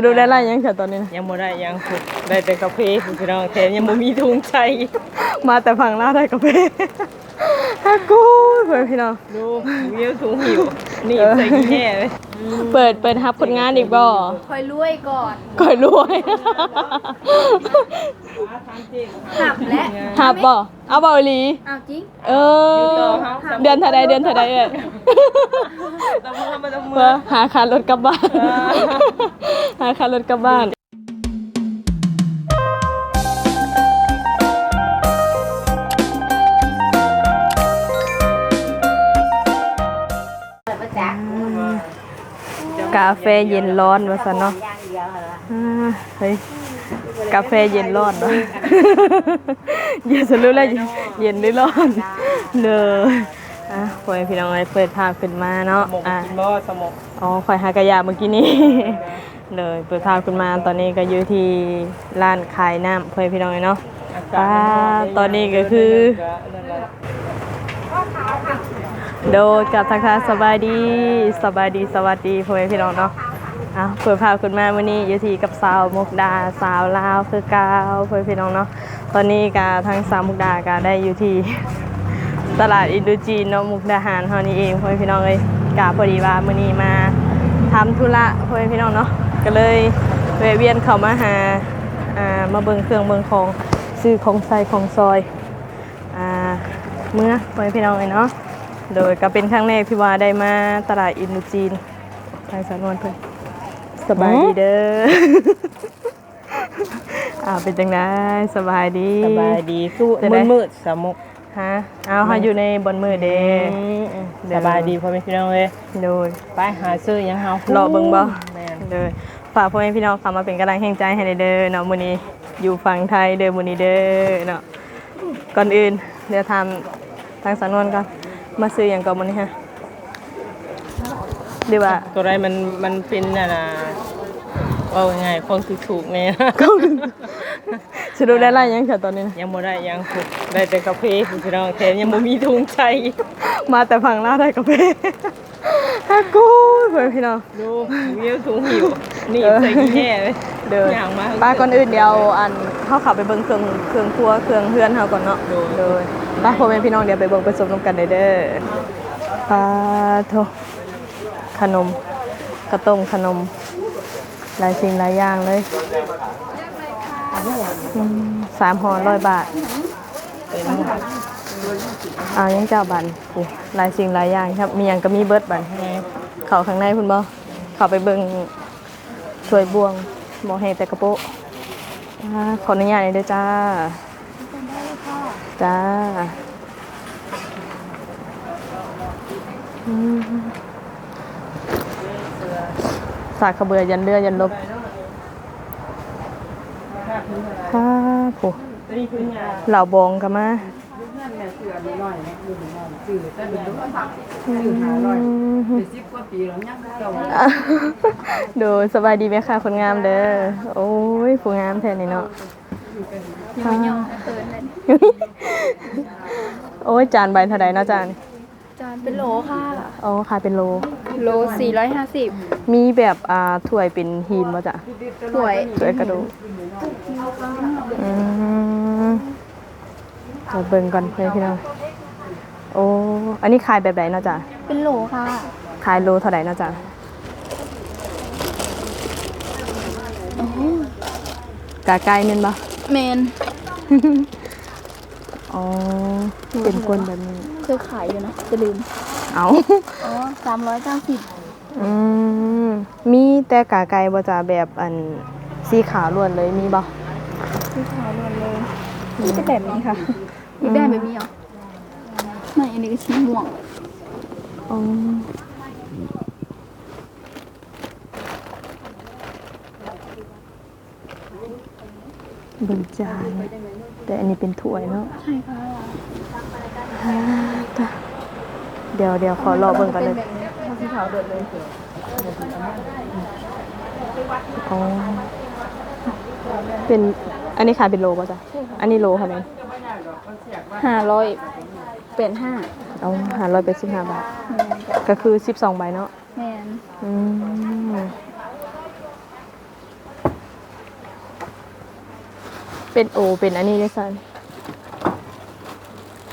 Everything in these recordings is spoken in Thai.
สรุปได้ไรยังค่ะตอนนี้นะยังบ่ได้ยังฝึกได้แต่กาแฟคุณพี่น้องแถมยังบ่มีทุงใจมาแต่ฝั่งลาวได้กาแฟฮักกูเพื่อนพี่น้องดูวิวถุงหิวนี่ใส่กี่แห่เลย เปิดเปิดฮับผลงานอีกบ่คอยรวยก่อนก่อยรวยหับและฮับบ่เอาบ่อีหลีเอาจริงเออ เดือนเท่าใดเดือนเท่าใดเอ้ยต้องมือมาต้องมืเพื่ออหาค่ารถกลับบ้าน หาค่ารถกลับบ้าน กาแฟเย็นร้อนว่าซั่นเนาะอ่าเฮ้ยกาแฟเย็นร้อนวะเย็นสรู้แล้วเย็นหรือร้อนเด้ออะพอให้พี่น้องไอ้เปิดภาพขึ้นมาเนาะสมกอะกินบ่สมกอ๋อข่อยหากระยาเมื่อกี้นี้เลยเปิดภาพขึ้นมาตอนนี้ก็อยู่ที่ร้านขายน้ำเพื่อนพี่น้องเนาะอาอ่ากาศตอนนี้ก็คือ โดยกับทักทายสบายดีสบายดีสวัสดีพ่อแม่พี่น้องเนาะอะเปิดภาพขึ้นมาวันนี้อยู่ที่กับสาวมุกดาสาวลาวคือกาวพ่อแม่พี่น้องเนาะตอนนี้กาทางสาวมุกดาก็ได้อยู่ที่ตลาดอินโดจีนเนาะมุกดาหารเฮานี่เองพ่อแม่พี่น้องเอ้ยกาพอดีว่ามื้อนี้มาทำธุระพ่อแม่พี่น้องเนาะก็เลยแวะเวียนเข้ามาหาอ่ามาเบิ่งเครื่องเบิ่งของซื้อของใส่ของซอยอ่าเมื่อพ่อแม่พี่น้องเอ้ยเนาะ โดยก็เป็นครั้งแรกที่ว่าได้มาตลาดอินโดจีน ทางสานวนเพิ่นสบายดีเด้อ อ่าเป็นจังไดสบายดี สบายดีสู้จะได้มืดๆสมกฮะเอาเฮาอยู่ในบนมือเด้สบายดีพ่อแม่พี่น้องเลยโดยไปหาซื้อยังเฮารอเบิ่งบ่แม่นเด้อฝากพ่อแม่พี่น้องเข้ามาเป็นกำลังแห่งใจให้เด้อเนาะมื้อนี้อยู่ฝั่งไทยเด้อมื้อนี้เด้อเนาะก่อนอื่นเดี๋ยวทำทางสำนวนก่อน มาซื้อหยังก่อนมื้อนี้ฮะดีว่าตัวไรมันมันเป็นน่ะนะว่าง่ายๆของถูกๆเนี่ย สรุปได้ไรยังค่ะตอนนี้นะยังบ่ได้ยังฝึกได้แต่กาแฟคุณพี่น้องแถมยังบ่มีทุงใจ มาแต่ฝั่งลาวได้กาแฟ ฮักกูเพื่อนพี่น้อง ดูวิวถุงหิวนี่เออใส่กี่แห่เลยเด้ออย่างมาป้าก่อนอื่นเดี๋ยวอันเฮาเขับไปเบิ่งเครื่องเครื่องครัวเครื่องเฮือนเฮาก่อนเนาะโดยโดยป้าพ่อแม่พี่น้องเดี๋ยวไปเบิ่งไปชมนํกันเด้อเด้อปลาโทขนมกระต้มขนม หลายสิ่งหลายอย่างเลยอืมสามห่อร้อยบาท เป็นเอายังเจ้าบันโอ้หลายสิ่งหลายอย่างครับมีหยังก็มีเบิร์ดบันเขาข้างในคุณบ่เขาไปเบิ่งสวยบวงบ่แห้งแต่กระโปะขออนุญาตหน่อยด้อจ้าจ้าอืมสากกระเบือยันเรือยันลบครับโอ้เหล่าบองกันมา อะดูสบายดีไหมคะคนงามเด้อ โอ้ยผู้งามแทนนี่เนาะย่อยๆเตินเลยโอ้ยจานใบเท่าใดเนาะจาน จานเป็นโหลค่ะอ๋อขายเป็นโล โล450มีแบบอ่าถ้วยเป็นหีนบ่จ้ะถ้วยถ้วยกระดูกอืม เราเบิ่งก่อนเพื่อนพี่น้อง โอ้ อันนี้ขายแบบไหนเนาะจ้ะเป็นโหลค่ะ ขายโลเท่าไหร่เนาะจ้ะกาไก่เม่นบ่เมนอ๋อ เป็นกวนแบบนี้ เคยขายอยู่นะ จะลืม เอาอ๋อ390อืม มีแต่กาไก่บ่จ้ะแบบอันสีขาวล้วนเลยมีบ่ที่ขายรวนเลยนี่จะแบบนี้ค่ะ มีแบบแบบนี้เหรอไม่อันนี้ก็ชิ้นม่วงอ๋อเบิ่งจานแต่อันนี้เป็นถ้วยเนาะใช่ค่ะอ่าตะเดี๋ยวเดี๋ยวขอรอเบิ่งกันเลยแบบนี้ถ้าสีขาวเดือดเลยอ๋อเป็นอันนี้ขายเป็นโลป่ะจ๊ะอันนี้โลค่ะเนี่ย ห้าร้อยเป็นห้าเอาห้าร้อยแปดสิบห้าบาท ก็คือสิบสองใบเนาะแมนอืมเป็นโอเป็นอันนี้ด้วยซ้ำ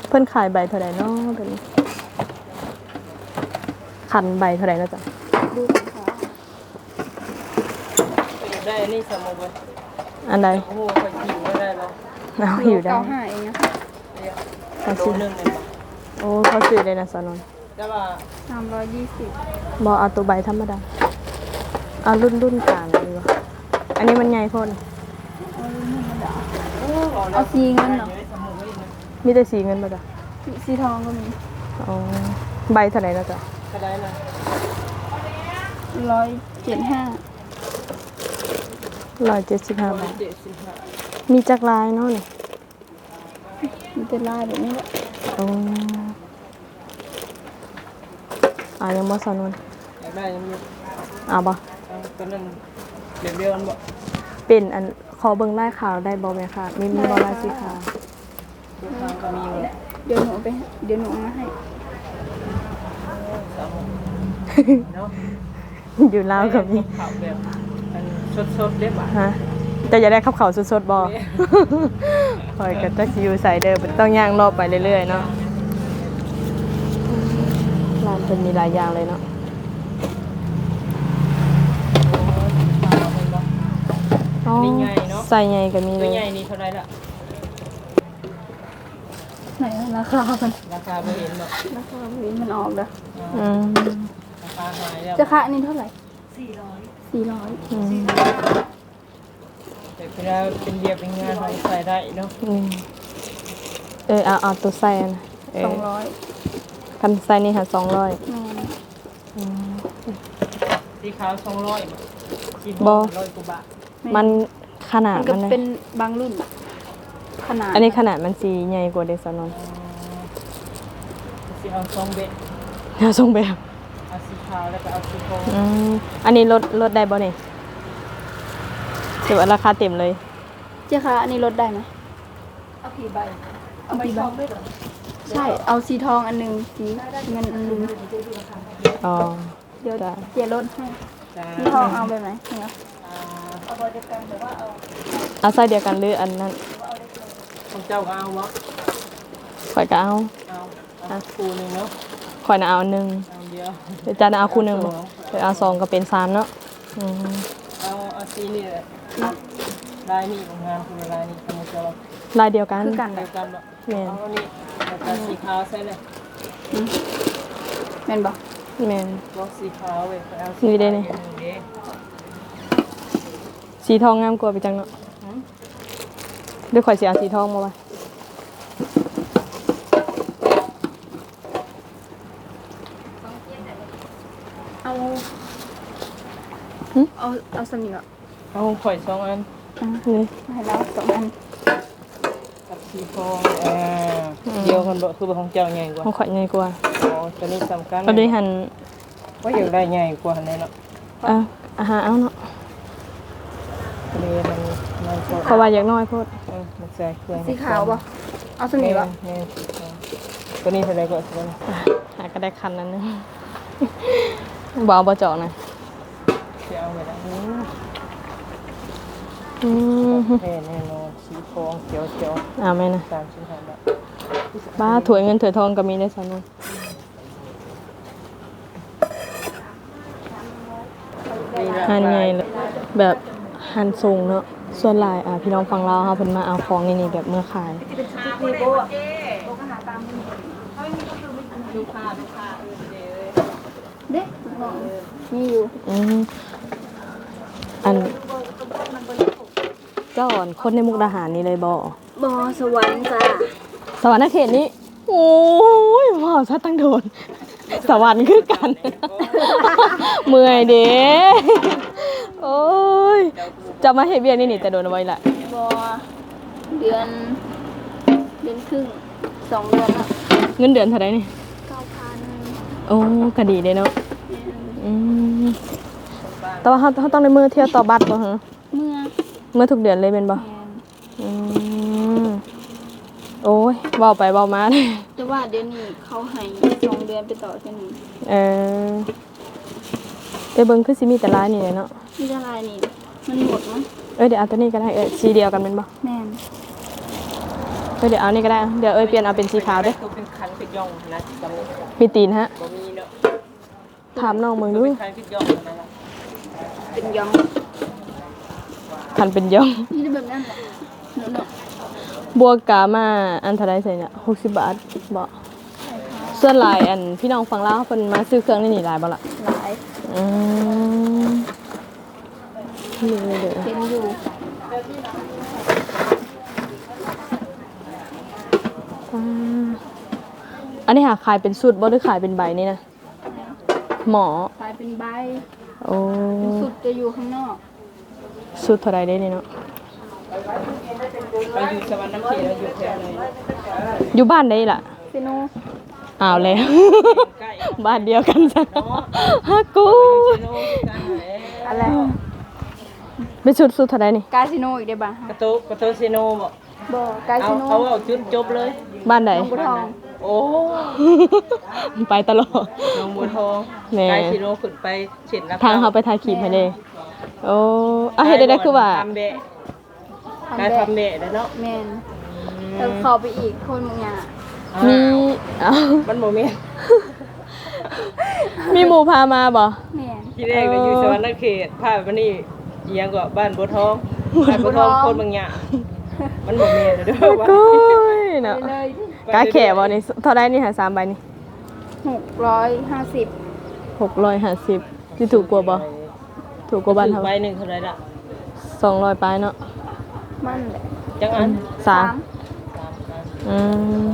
เพิ่นขายใบเท่าไหร่เนาะเป็นคันใบเท่าไหร่นะจ๊ะดูะได้อันนี้สมมติอันใดโอ้โหไปกินไม่ได้แล้วเอาได้เก้าห้าเองนะ เขาโลซื้อนึงเลยป่ะโอ้เขาซื้อเลยนะสอนนแต่ว่าสามร้อยยี่สิบบอเอาตัวใบธรรมดาเอารุ่นรุ่นกลางดีกว่าอันนี้มันใหญ่โพ่นเอาสีเงินเหรอมีแต่สีเงินป่ะจ๊ะสีทองก็มีอ๋อใบเท่าไหร่นะจ๊ะก็ได้นะร้อยเจ็ดห้าร้อยเจ็ดสิบห้าบาทเจ็ดสิบห้ามีจักรลายเนาะนี่ มีแต่ลายแบบนี้แหละอ๋ออ่ายังบ่สอนนอยากได้ยังมีเอาบ่เอาตอนนั้นเดี๋ยวเดียวกันบ่เป็นอันขอเบิ่งลายขาวได้บ่ไหมคะมีมีบ่ลายสีขาวทุกครั้งก็มีหมดเดี๋ยวหนูไปเดี๋ยวหนูเอามาให้สามเนาะอยู่ลาวกับมี ข่าวแบบอันสดๆเด้บ่ะฮะ จะจะได้ขับเขาวสดๆบ่คอยก็จักสิอยู่ใส่เด้อมันต้องย่างรอบไปเรื่อยๆเนาะร้านเป็นมีหลายอย่างเลยเนาะข่าวเป็นบ่อ๋อนี่ไงเนาะใส่ใหญ่ก็มีเลตัวยใหญ่นี่เท่าไหรล่ะไหนราคามันราคาไม่เห็นบ่ราคาวิมันออกแล้วอืมราคาหายแล้วจะค่าอันนี้เท่าไหร่สี่ร้อยสี่ร้อย อืมแต่ เวลาเป็นเดียบเป็นงานของใส่ได้เนาะอืมเออเอาเอาตัวใส่อันนะเอสอองร้อยคันใส่นี่ค่ะสองร้อยแม่นสีขาวสองร้อยสีบ่ร้อยกว่าบาทมันขนาดมันก็มันเป็นนะบางรุ่นขนาดอันนี้ขนาดมันสีใหญ่กว่าเดซานอนสีเอาสองเบ็ดแนวทรงแบบเอาสีขาวแล้วก็เอาสีทองอืมอันนี้ลดลดได้บ่เนี่ย หรือว่าราคาเต็มเลย เจ๊คะอันนี้ลดได้ไหมเอากี่ใบเอากี่ใบใช่ เอาสีทองอันหนึ่งสีเงินอันหนึ่งอ๋อ เดี๋ยวจ้ะเจ๊ลดให้จ้าสีทองเอาไปไหมเนี่ยเอาไส้เดียวกันหรืออันนั้นของเจ้าเอาวะข่อยก็เอาเอาเอาคู่หนึ่งเนาะข่อยน่ะเอาอันหนึงเอาเดียวเดี๋ยวจานเอาคู่หนึงบ่เดี๋ยวเอาสองก็เป็นสามเนาะอืม เอาเอาสีนี่แหละลายนี่ของงานคือลายนี่ของเจ้าลายเดียวกันคือกันเดียวกันบ่แม่นเอาอันนี้แล้วก็สีขาวใส่เลยแม่นบอกแม่นบอกสีขาวเว้ยไปเอานี่ได้นี่ขาวอีกหงเด้สีทองงามกว่าไปจังเนาะเดี๋ยวข่อยสิเอาสีทองมาไว้ เอา เอาเอาสมิงอะเอาข่อยสองอันนี่ให้แล้วสองอันกับสีทองอ่าเดียวกันบ่คือบ่ของเจ้าใหญ่กว่าของข่อยใหญ่กว่าอ๋อตัวนี้สำคัญก็ได้หันว่าอยากได้ใหญ่กว่าอันนี้เนาะอะอาหารเอาเนาะตัวนี้มันมันก็เพราะว่าอยากน้อยโพดเออมันใส่เครื่องสีขาวป่ะเอาสมิงป่ะแม่นตัวนี้เท่าไหร่ก็ตัวนี้หาก็ได้คันนั้นนึงบ่เอาบ่เจาะนะ สิเอาไว้แล้ว อืมแท้แน่นอนสีทองเขียวเขียวเอาไหมนะสามสิบห้าบาทบ้าถวยเงินถวยทองก็มีได้สนนหันไงเลยแบบหันสูงเนาะส่วนหลายอะพี่น้องฟังเราวค่ะเพิ่นมาเอาของนี่นี่แบบเมื่อขายเด็กมีอยู่อืมอันเจ้าอ่อนคนในมุกดาหารนี่เลยบ่บอสวรรค์จ้าสวรรค์เขตนี้ โอ้ยว้าวชัดตั้งโดน สวรรค์คือกัน เมื่อยเด้โอ้ยจะมาเห็นเบียกนี่นี่แต่โดนเอาไว้ละบอเดือนเดือนครึ่งสองเดือนละเงินเดือนเท่าไหร่นี่เก้าพันโอ้ก็ดีเลยเนาะอืมแต่ว่าเขาเขาต้องในมือเที่ยวต่อบัตรบ่ฮะ เมื่อเมื่อทุกเดือนเลยเป็นบ่แมนอืมโอ้ยเบาไปเบามาเลยแต่ว่าเดือนนี้เขาให้สองเดือนไปต่อเท่านี้เออแต่เบิ่งคือสิมีแต่ลายนี่แหละเนาะนี่ละลายนี่มันหมดมั้งเอ้ยเดี๋ยวเอาตัวนี้ก็ได้เอ้ยสีเดียวกันเป็นบ่แม่นเอ้ยเดี๋ยวเอานี่ก็ได้เดี๋ยวเอ้ยเปลี่ยนเอาเป็นสีขาวเด้อตัวเป็นคันเป็นย่องนะจำได้มีตีนฮะบ่มีเนาะถามน้องมึงตัวดูเป็นคันเป็นย่องนั่นแหละเป็นยอง คันเป็นย่องนี่แบบนั้นแหละหนูเนาะบัวกามาอันเท่าไรใส่เนี่ย60บาทบ่ส่วนหลายอันพี่น้องฟังลาวเพิ่นมาซื้อเครื่องนี่นี่หลายบ่ล่ะหลายอืมนี่เลยเด้อเป็นอยู่อ่าอันนี้หาขายเป็นสูตรบ่หรือขายเป็นใบนี่นะหมอกลายเป็นใบโอ้สุดจะอยู่ข้างนอก สูตรเท่าไรได้นี่เนาะเราอยู่สวรรค์น้ำเขียวอยู่แถวไหนอยู่บ้านได้ล่ะเซโนอ้าวแล้ว ใกล้บ้านเดียวกันจ้ะฮักกูโน่กันไหนอะไรเป็นสูตรสูตรเท่าไรนี่กาซิโนอีกได้บ้างกระโตกระโตเซโนบ่บ่กาเอาซิโนเอาเอาจุดจบเลย บ้านไหนน้องบัวทองโอ้ไปตลอด น้องบัวทองแม่ไกเซโนขึ้นไปเฉียนนะทางเขาไปทายขีดให้เด้ โอ้อะเฮ็ดได้ได้คือว่าทำแบะทำได้แบบทำแบะแล้วเนาะแมนแล้วเข้าไปอีกคนมึงอะมีอ้าวอ้าวมันโมเมนมีหมู่พามาบ่ แมน ที่แรกก็อยู่สวรรค์เขตพาไปนี่เอียงก็บ้านบัวทองบ้านบัวทองคนบางอย่างมันโมเมนเด้อว่ากูยเนาะไปเลยกาแขบ่นี่เท่าไรนี่หาสามใบนี่หกร้อยห้าสิบหกร้อยห้าสิบที่ถูกกว่าบ่ ถูกกว่าบ้านถืเขาอใบหนึ่งเท่าไหรล่ะสองร้อยปลายเนาะมันแหละจังอันสามสามอันอืม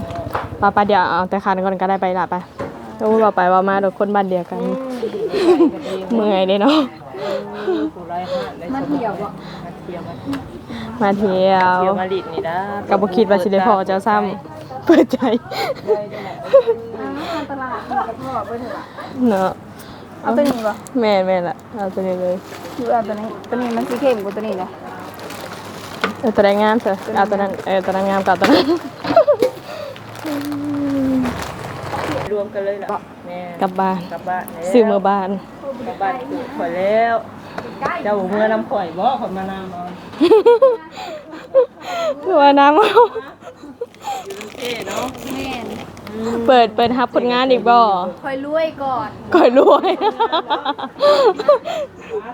ปาปาเดี๋ยวเอาแต่คันก่อนก็ได้ไปละไปโอ้ว่าไปว่ามาโดยคนบ้านเดียวกัน เมื่อยเลยเนาะ ผู้ร้ายห้าได้มันเหี่ยวอะมาเที่ยวมามาเที่ยว เที่ยวมาลิดนี่นะกับบ่คิดว่าสิได้พอเจ้าซ้ำเปิดใจทางตลาดมีกระเพาะไปเถอะเนาะ เอาตัวนี้ป่ะแม่แม่ละเอาตัวนี้เลยคือเอาตัวนี้ตัวนี้มันสีเข้มกว่าตัวนี้นะเออตัวนั้นงามเถอะเอาตัวนั้นเออตัวนั้นงามกับตัวนั้นรวมกันเลยล่ะแม่กลับบ้านกลับบ้านแล้วซื้อมือบ้านกลับบ้านคือข่อยแล้วเจ้าเมื่อน้ำข่อยบ่ข่อยมานำเอาคือว่าน้ำเอาอยู่น้ำเท่เนาะแม่น เปิดเปิดฮับผลงานอีกบ่คอยรวยก่อนก่อยรวย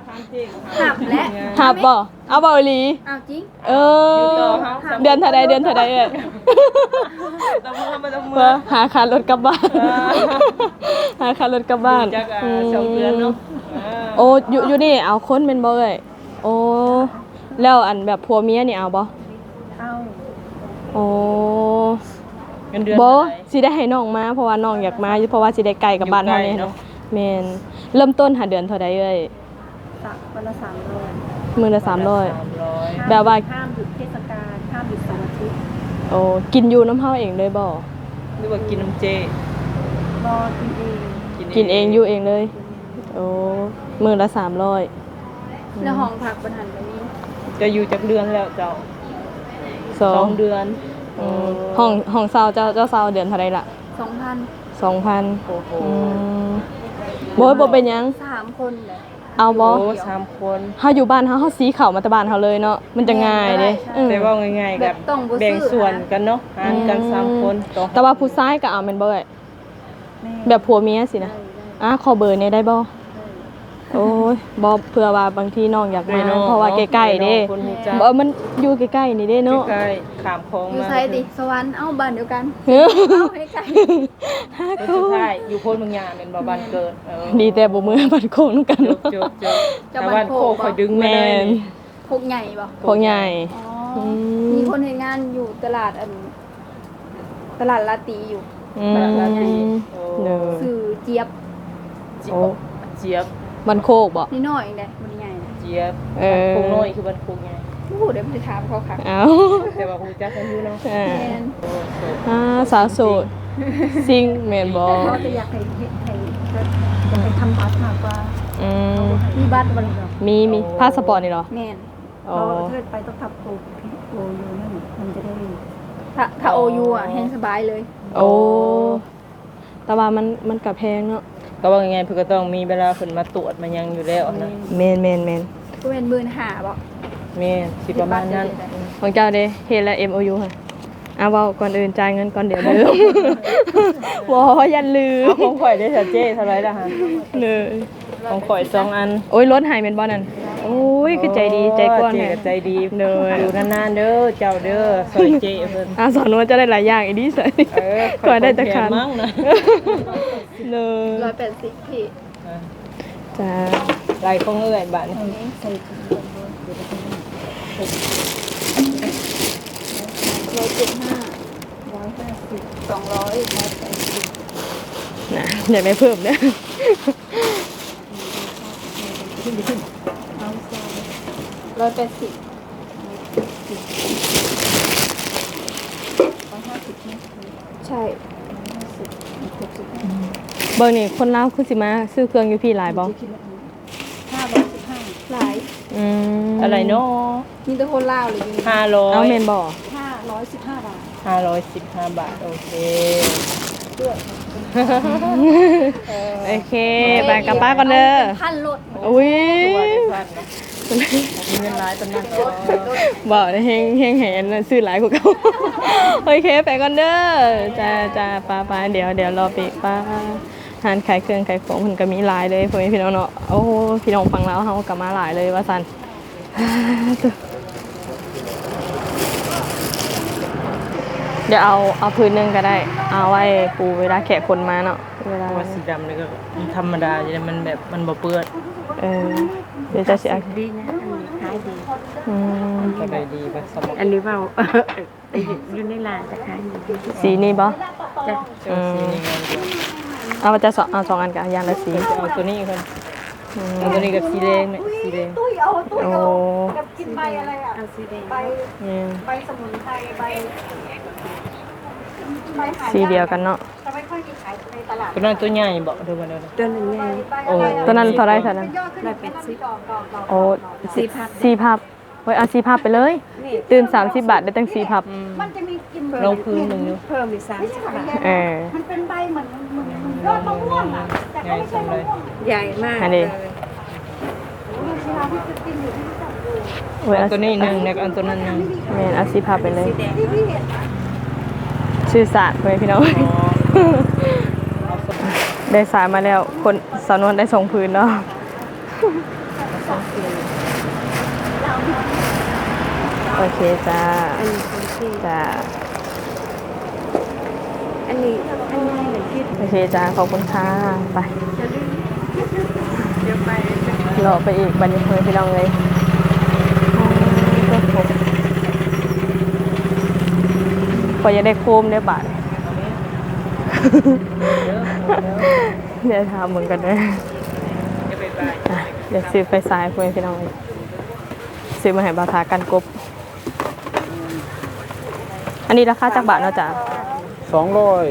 ทำเท่ของหับและฮับบ่เอาบ่อีหลีเอาจริงเออ เดือนเท่าใดเดือนเท่าใดเอ้ยต้องมือมาต้องมืเพื่ออหาค่ารถกลับบ้านหาค่ารถกลับบ้านจักอะสองเดือนเนาะอ่าโอ้อยู่อยู่นี่เอาคนเป็นบ่เอ้ยโอ้แล้วอันแบบผัวเมียนี่เอาบ่เอาโอ้ เงินเดือนบ่เท่าไหร่ สิได้ให้น้องมาเพราะว่าน้องอยากมาเพราะว่าสิได้ไกลกับบ้านเฮานี่อยู่ไกลเนเนาะอะแม่นเริ่มต้นหาเดือนเท่าใดเอ้ยสักวันละสามร้อยมื้อละสามร้อย300แบบว่า ห้ามหยุดเทศกาลห้ามหยุดเสาร์อาทิตย์โอ้กินอยู่น้ำเฮาเองเลยบ่หรือว่ากินน้ำเจรอกินเองกินเองอยู่เองเลย โอ้มื้อละ300แล้วห้องพักบรรหันแบบนี้จะอยู่จากเดือนแล้วเจ้าสอสองงเดือนอืม ห้องห้องเซาเจ้าเจ้าเซาเดือนเท่าไรล่ะสองพันสองพันโอ้โหบ่บ่เป็นหยัง สามคนเลยเอาบ่โอ้สามคนเฮาอยู่บ้านเฮาเฮาสีเข่าวมาแต่บ้านเฮาเลยเนาะมันจะง่ายเด้อืมแต่ว่าง่ายๆกับแบ่งส่วนกันเนาะหารกันสามคนต่อแต่ว่าผู้ชายก็เอาแม่นบ่เอ้ยแบบผัวเมียสินะอะขอเบอร์เนี่ยได้บ่ โอ้ยบ่เผื่อว่าบางทีน้องอยากมาเพราะว่าใกล้ๆเด้คนรู้จักบ่มันอยู่ใกล้ๆนี่เด้เนาะใกล้ๆขามคลองอยู่มาไซติสวรรค์เอ้าบ้านเดียวกันเฮ้ยเอาให้ไกลคนสุดท้ายอยู่โพนบางอย่างเป็นบ่บ้านเกิดเออดีแต่บ่มือบัดโคงกันจเนาะบจบจบแต่บ้านโคกคอยดึงมาแม่เลยนนี่พกใหญ่ป่ะพวกใหญ่อ๋ออมมีคนเห็นงานอยู่ตลาดอันตลาดลาตีอยู่อืมแบบนั้นดีโอ้เนอสื่อเจี๊ยบเจี๊ยโอ้บเจี๊ยบ มันโคกบ่นี่น้อยเองเลยมันใหญ่นะเจี๊ยบเออโคงน้อยคือบ้านโคงไงโอ้โหเดี๋ยวไปถามเขาค่ะเอ้าแต่ว่าคงจักกันอยู่เนาะอ่าแมนโอ้โหอ่าสาวโสดซิงแม่นบ่เขาจะอยากให้ให้ให้จะไปทำบัตรมากกว่าอืมมีบัตรบัตรเหรอมีมีพาสปอร์ตนี่เหรอแมนอ๋อเทิดไปต้องทับโอโออยู่นั่นมันจะได้ถ้าถ้าโอยูอะแห้งสบายเลย โอ้แต่ว่ามันมันก็แพงเนาะ ก็ว่าไงเพิ่นก็ต้องมีเวลาเพิ่นมาตรวจมายังอยู่แล้วนะแม่นแม่นแม่นก็เป็นหมื่นห้าบอกแม่นสิประมาณนั้นของเจ้าเด้เฮ็ดแล้ว MOU ค่ะอะเว้าก่อนอื่นจ่ายเงินก่อนเดี๋ยวลืมบ่อย่าลืมเอาของข่อยได้จ้ะเจ้เท่าไหร่ล่ะฮะเลยของข่อยสองอันโอ้ยรถให้แม่นบ่นั่นโอ้ยคือใจดีใจกว้างเจ๊แท้ก็ใจดีเลยอยู่นานๆเด้อเจ้าเด้อซอยเจ้เพิ่นอะสอนว่าจะได้หลายอย่างอีดีใส่เออก่อนได้แต่คันมั่งนะเลยร้อยแปดสิบพี่จ้าลายของเอื้อยบ้านร้อยเจ็ดห้าร้อยห้าสิบสองร้อยร้อยแปดสิบนะอยากได้เพิ่มเนี่ย ร้อยแปดสิบใช่เบอร์นี่คนลาวคือสิมาซื้อเครื่องอยู่พี่หลายบ่ห้าร้อยสิบห้าหลายอืมอะไรเนาะมีแต่คนลาวเลยอยู่นี่ห้าร้อเอายเมนบ่ห้าร้อยสิบห้าบาทห้าร้อยสิบห้าบาท โอเคโอเคไปกับป้าก่อนเด้อ พันรถอุ้ย ตัวได้พันนะมี เงินร้ายตำนานก็บ่ได้เฮงเฮงแหนน่ะซื้อหลายกว่าเก่าโอเคไปก่อนเด้อจ้าจ้าป้าป้าเดี๋ยวเดี๋ยวรอปีป้าหานขายเครื่องขายของมันก็มีหลายเลยพ่อแม่พี่น้องเนาะโอ้พี่น้องฟังแล้วเฮาก็มาหลายเลยว่าสัน เดี๋ยวเอาเอาพื้นหนึงก็ได้ เอาไว้ปูเวลาแขกคนมาเนาะเวลา ว่าสีดำนี่ก็ธรรมดาอยู่แล้วมันแบบมันบ่เปื้อนเออเดี๋ยวจะเสียดีนะอันนี้ขายดี อืมก็ได้ดีไปสมองอันนี้ว่าอยู่ในร้านแต่ขายดีสีนี้บ่จ้ะเจ้าสีนี่ไงเดี๋ยวเอาจะสองเอาสองอันกันอย่างละสี จะเอาตัวนี้คนเอาตัวนี้กับสีแดงเนี่ยสีแดงโอ้กินใบอะไรอะเอาสีแดงนี่ใบสมุนไพรใบสีเดียวกันเนาะจะไม่ค่อยมีขายในตลาดตัวนั้นตัวใหญ่บอกดูมาดูนะ ตัวหนึ่งไงโอ้ตัวนั้นเท่าไรเท่านั้นร้อยแปดสิบโอ้สี่พับ สี่พับเฮ้ยเอาสี่พับไปเลยตื่น30บาทได้ตั้งสี่พับ มันจะมีกลินลงพื้นหนึ่งนิ้วเพิ่มอีกสามสิบบาทเออ มันเป็นใบเหมือนเหมือนเหมือน ยอดมะม่วงอะ แต่ก็ไม่ใช่มะม่วงใหญ่มากอันนี้ เลยเวลาที่จะกินอยู่ที่จับดูเว้ยเอาเอาตัวนี้หนึ่งแล้วก็เอาตัวนั้นหนึ่งแม่นเอาสี่พับไปเลยที่พี่เห็นชื่อศาสตร์เว้ยพี่น้อง ได้สายมาแล้ว คนสาวนวลได้ส่งพื้นเนาะโอเคจ้าจ้าอันนี้อันนี้เหมือนที่ โอเคจ้าขอบคุณค่ะไปรอไปอีกบันทึกเลยพี่น้องเลยพอจะได้โคมได้บาทเดี๋ยวถามเหมือนกันนะอะเดี๋ยวซื้อไฟสายเพื่อนพี่น้องเลยซื้อมาให้บาทากันกบ อันนี้ราคาจากบาทเนาะจ๊ะสองร้อย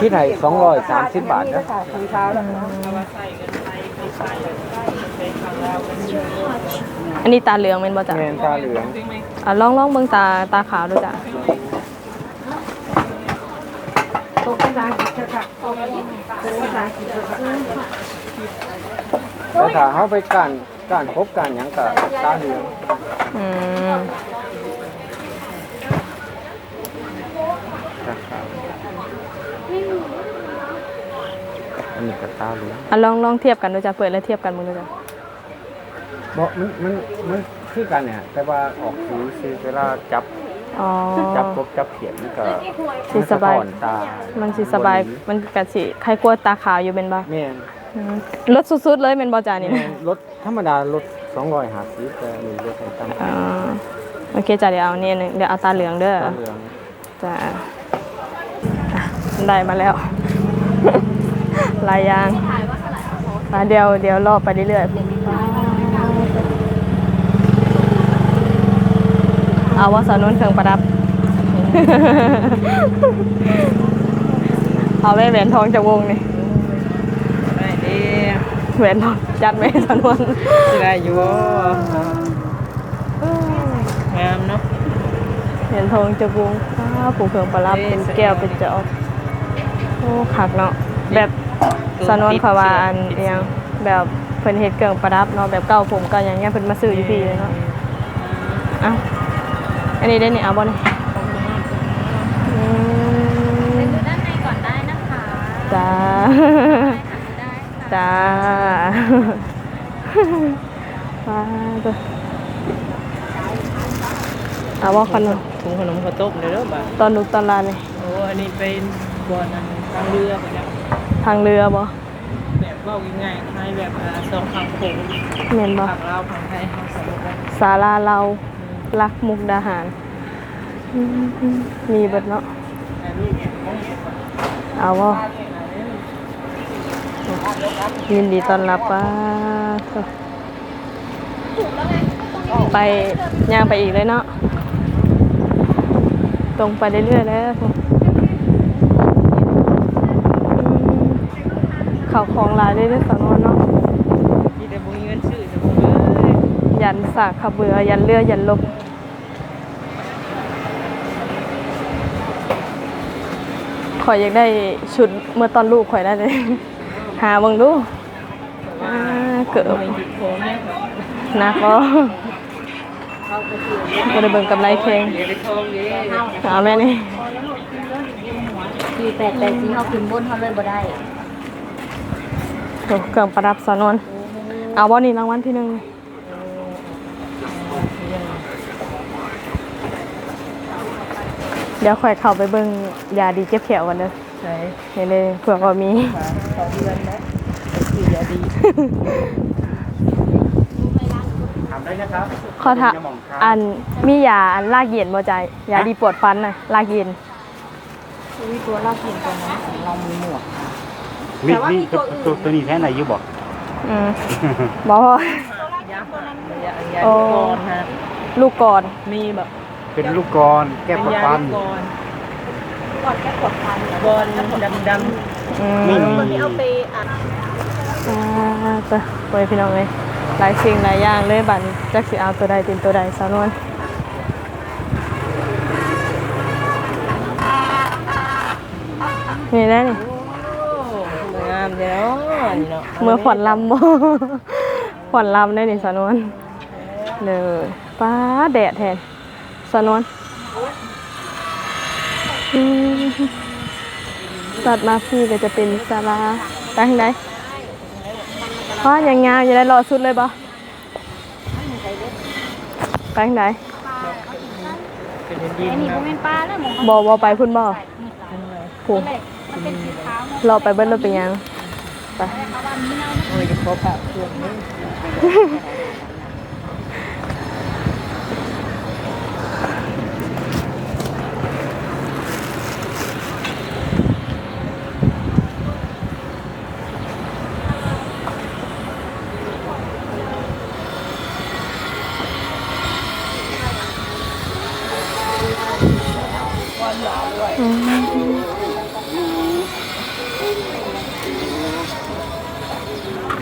ที่ไหนสองร้อยสามสิบบาทนะอันนี้ตาเหลืองเป็นบ่จ๊ะแมนตาเหลืองอะลองลองเบิ่งตาตาขาวดูจ้ะแต่ถ้าเขาไปการการพบการหยังกับตาเหลืองอืม นะครับอันนี้ กับตาเหลืองอะลองลองเทียบกันดูจ้ะเปิดแล้วเทียบกันมึงดูจ้ะบอกมันมันมันคือกันเนี่ย แต่ว่าออกสีสีเวลาจับอ๋อ จับพบจับเขียนมันก็สิสบาย มันสะท้อนตามันสิสบายมันกะสิใครกลัวตาขาวอยู่เป็นบ่แม่นอืมลดสุดๆเลยเป็นบ่จ้ะนี่แม่นะนรถธรรมดารถสองร้อยห้าสิบแต่มีรถให้ตั้งอ่าโอเคจ้ะเดี๋ยวเอาเนี่ยหนึ่งเดี๋ยวเอาตาเหลืองเด้อตาเหลืองจ้ะอะได้มาแล้ว หลายอย่างอะเดี๋ยวเดี๋ยวรอไปเรื่อยๆเอาว่าสาวนุ่นเครื่องประดับ เอาไว้แหวนทองจากวงนี่ได้ดีแหวนทองจัดไหมสาวนวลสิได้อยู่บ่งามเนาะแหวนทองจากวงอ้าวผูกเครื่องประดับเป็นแก้วเป็นจอกโอ้คักเนาะแบบ สนวนเพราะว่าอันอิหยังแบบเพิ่นเฮ็ดเครื่องประดับเนาะแบบเก่าผมก็อย่างเงี้ยเพิ่นมาซื้ออยู่พี่เลยเนาะเอ้าอันนี้ได้นี่เอาบ่นี่อืมดูด้านในก่อนได้นะคะจ้าได้ค่ะจ้าว้าตัวเอาว่าขนมถุงขนมข้าวต้มเลยเด้อบ่าตอนลูกตอนหลานนี่โอ้อันนี้เป็นบ่อนันทางเรือไปแล้ว ทางเรือบ่แบบเว่าง่ายๆให้แบบอ่าสองฝั่งโขงแม่นบ่ฝั่งลาวฝั่งไทยเขาสมมติว่าศาลาเรารักมุกดาหารอืมมีเบิดเนาะถ่ายรูปเอาบ่ยินดีต้อนรับป้าไปย่างไปอีกเลยเนาะ ตรงไปเรื่อยๆแล้วอืมเขาของหลายเรื่อยๆสอนอนเนาะมีแต่บุญเงินชื่อจะบุญเอ้ยยันสากขบเบือยันเรือยันลบข่อยอยากได้ชุดเมื่อตอนลูกข่อยได้เลย หาเบิ่งดูอ่าเกิดไม่ติดโค้งเนี่ยนักบ่ก็ได้เบิ่งกำไรแข็งเดี๋ยวไปทองเด้อเอาแม่นี่สี่แปดแปดสี่เขาขึ้นบนเขาเลยบ่ได้โอ้ เครื่องประดับสอนวน เอาบ่นี่รางวัลที่หนึ่งเดี๋ยวข่อยเข้าไปเบิ่งยาดีเจ็บแขวกันเด้อใช่เห็นเลยเผื่อว่ามีมาสองเดือนแล้วคือยาดีถามได้นะครับขอถามจะมองครับอันมียาอันลากเย็นบ่ใจยาดีปวดฟันน่ะลากเย็นมีตัวลากเห็นตัวนั้นของเรามีหมวก มีมีตัวตัวตัวนี้แท้ไหนอยู่บอกอืมบ่พอยาหายยายาโอ้ลูกกรฮะลูกก่อน มีแบบเป็นลูกกรแก้เป็นปวดยาฟันลูกกรก่อนแค่ปวดฟันบอลดำดำอืมนี่มีตัวนี้เอาไปอัดอ่าไปไปพี่น้องเลยหลายสิ่งหลายอย่างเลยบัดนี้จักสิเอาตัวใดเป็นตัวใดสาวนวลนี่แน่นี่โอ้งาม เจ้านี่เนาะเมื่อผ่อนลำบ่ผ่อนลำได้นี่สาวนวลเลยป้าแดดแทนสาวนวลอืมตัดมาพี่ก็จะเป็นศาลาไปทางใดเพราะอย่างงามอย่าได้รอสุดเลยบ่ไปทางใดเป็นดินไอ้นี่ๆก็เนาะเป็นปลาแล้วหมองบ่บ่ไปพุ่นบ่ผู้มันเป็นสีขาวเนาะรอไปเบิ้ลรถเป็นหยัง ไปเอาว่ามีเนาโอ้ยจะขอผ่าเครื่องนี้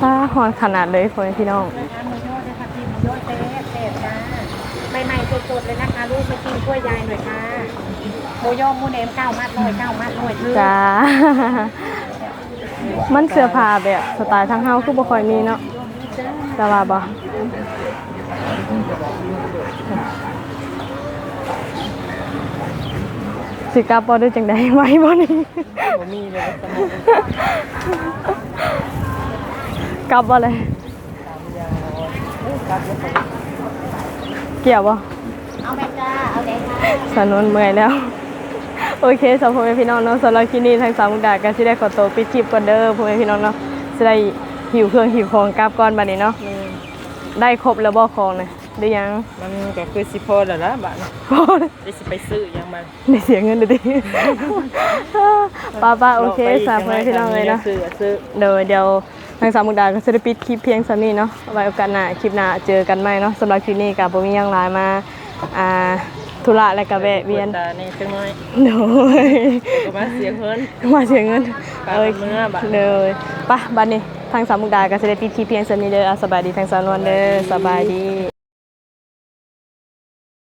ถ้าหอนขนาดเลยพ่อแม่พี่น้องหมูยอดเลยค่ะพี่หมูยอดเต๊ะเต๊ะค่ะใหม่ๆสดๆเลยนะคะลูกมากินกล้วยยายหน่อยค่ะหมูยอหมูเนมเก้ามัดหน่อยเก้ามัดหน่อยเธอจ้า มันเสื้อผ้าแบบสไตล์ทางเฮาคือบ่ค่อยมีเนาะแต่ว่าบ่สิกลับบ่ด้วยจังได๋ไว้บ่นี่ บ่มีเลยสมอง กลับบ่เลยเกี่ยวบ่เอาแม่จ้า เอาเลยค่ะสนวนเมื่อยแล้ว โอเคสำหรับพ่อแม่พี่น้องเนาะสำหรับคลิปนี้ทางสามมุกดาก็สิได้ขอตัวปิดคลิปก่อนเด้อพ่อแม่พี่น้องเนาะสิได้หิวเครื่องหิวของกลับก่อนบัดนี้เนาะได้ครบแล้วบ่ของนะได้ยังมันก็คือสิพอแล้วล่ะบ้านพอได้สิไปซื้อหยังมาได้เสียเงินเด้อดิป้าป้าโอเคสามพ่อแม่พี่น้องเลยเนาะซื้อซื้อเดี๋ยวเดี๋ยว ทางสามมุกดาก็จะได้ปิดคลิปเพียงสำนี้เนาะไว้โอกาสหน้าคลิปหน้าเจอกันใหม่เนาะสำหรับคลิปนี้ก็บ่มีหยังหลายมาอ่าธุระและก็แวะเวียนตานี่จังน้อยโดยก็มาเสียเงินมาเสียเงินฝากกับเมื่อบัดเลยปะบัดนี้ทางสามมุกดาก็จะได้ปิดคลิปเพียงสำนี้เด้ออะสบายดีทางสาวนวลเด้อสบายดี